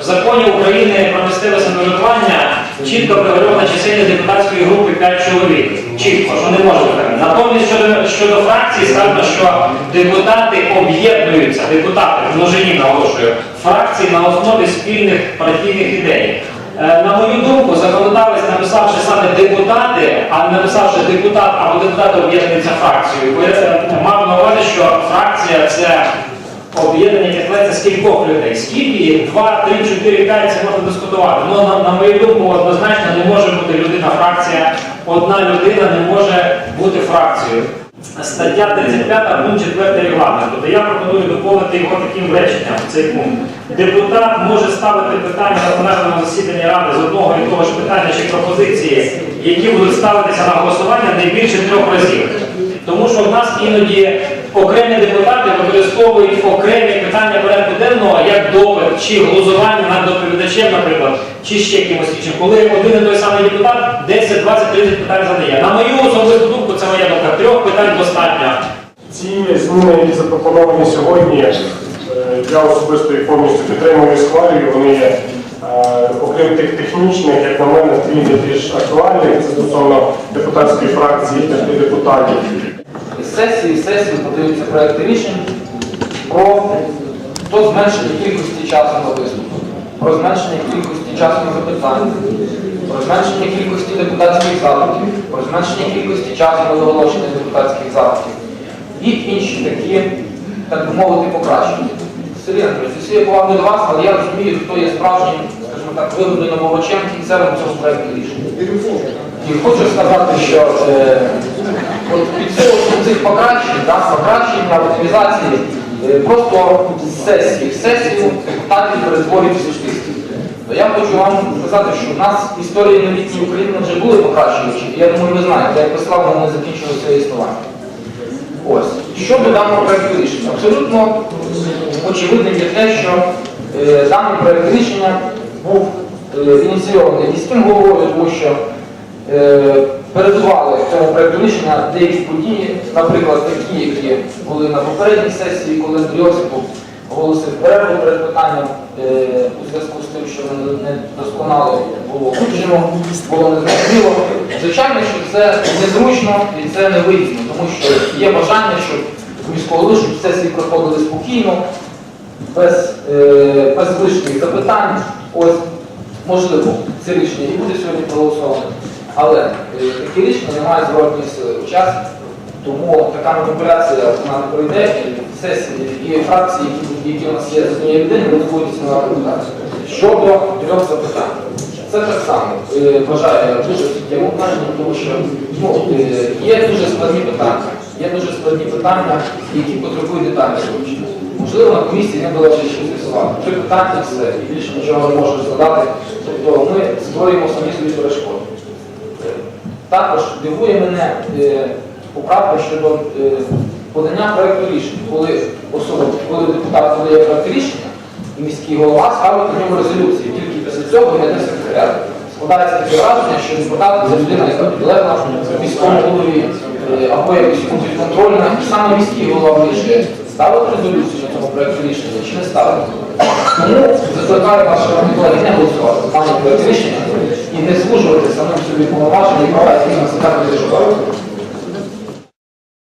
В законі України про місцеве самоврядування чітко проговорена чисельність депутатської групи 5 чоловік. Чітко, що не може бути. Натомість щодо, щодо фракції сказано, що депутати об'єднуються, депутати в множині наголошую, фракції на основі спільних партійних ідей. Е, На мою думку, законодавець, написавши саме депутати, а не написавши депутат або депутати об'єднуються фракцією, бо я мав на увазі, що фракція це об'єднання яке з кількох людей. Скільки? Два, три, чотири, п'ять, це можна дискутувати. Ну, на, на мою думку, однозначно не може бути людина фракція. Одна людина не може бути фракцією. Стаття 35 пункт 4 регламенту, де я пропоную доповнити його таким реченням, в цей пункт. Депутат може ставити питання на пленарному засіданні ради з одного і того ж питання чи пропозиції, які будуть ставитися на голосування не більше трьох разів. Тому що в нас іноді окремі депутати використовують окремі питання порядку денного як допит чи глузування над доповідачем, наприклад, чи ще якимось іншим. Коли один і той самий депутат 10, 20, 30 питань задає. На мою особисту думку, це моя думка, трьох питань достатньо. Ці зміни, які запропоновані сьогодні, е, я особисто їх повністю підтримую і схвалюю. Вони є, е, окрім тих технічних, як на мене, дві більш актуальних. Це стосовно депутатської фракції, п'яти депутатів. Із сесії в подаються проекти рішень про то зменшення кількості часу на виступ, про зменшення кількості часу на запитання, про зменшення кількості депутатських запитів, про зменшення кількості часу на оголошення депутатських запитів і інші такі, так би мовити, покращення. Сергій Анатолійович, усі я повагу до вас, але я розумію, хто є справжнім, скажімо так, вигодним обовачем кінцевим цього проекту рішення. І хочу сказати, що е, от під силу цих покращень, да, оптимізації, е, просто з сесії в сесію депутатів перетворюють в суспільство. Я хочу вам сказати, що в нас історії новітньої України вже були покращувачі, і я думаю, ви знаєте, як безславно вони закінчили своє існування. Ось. Щодо даного проєкту рішення, абсолютно очевидним є те, що е, даний проєкт рішення був е, ініційований міським головою, тому що е, передували цьому проєкту рішення деякі події, наприклад, такі, які були на попередній сесії, коли Андрій Осипов оголосив перерву перед питанням е, у зв'язку з тим, що не досконало було вивчено, було незрозуміло. Звичайно, що це незручно і це не вигідно, тому що є бажання, щоб міського голови, сесії проходили спокійно, без, е, без лишніх запитань. Ось, можливо, це рішення і буде сьогодні проголосоване, але е, такі рішення зворотної сили у часі. Тому така маніпуляція вона не пройде, і сесії, і фракції, які, які у нас є з однієї людини, не відбудуться на рекомендацію. Щодо трьох запитань. Це так само е, вважаю дуже суттєвим питанням, тому що ну, е, є дуже складні питання. Є дуже складні питання, які потребують детального вивчення. Можливо, на комісії не було ще щось з'ясувати. Три питання все, і більше нічого не можна згадати. Тобто ми створюємо самі собі перешкоди. Також дивує мене е, поправка щодо е, подання проєкту рішення, коли особа, коли депутат подає проєкт рішення, і міський голова ставить на ньому резолюції. Тільки після цього йде секретаріат. Складається таке враження, що депутат це людина, яка підлегла міському голові е, або якось підконтрольна, і саме міський голова вирішує, ставити резолюцію на цьому проєкту рішення чи не ставити. Тому закликаю вас, шановні колеги, не голосувати за даний проєкт рішення і не служувати самим собі повноваження і права, які нас себе не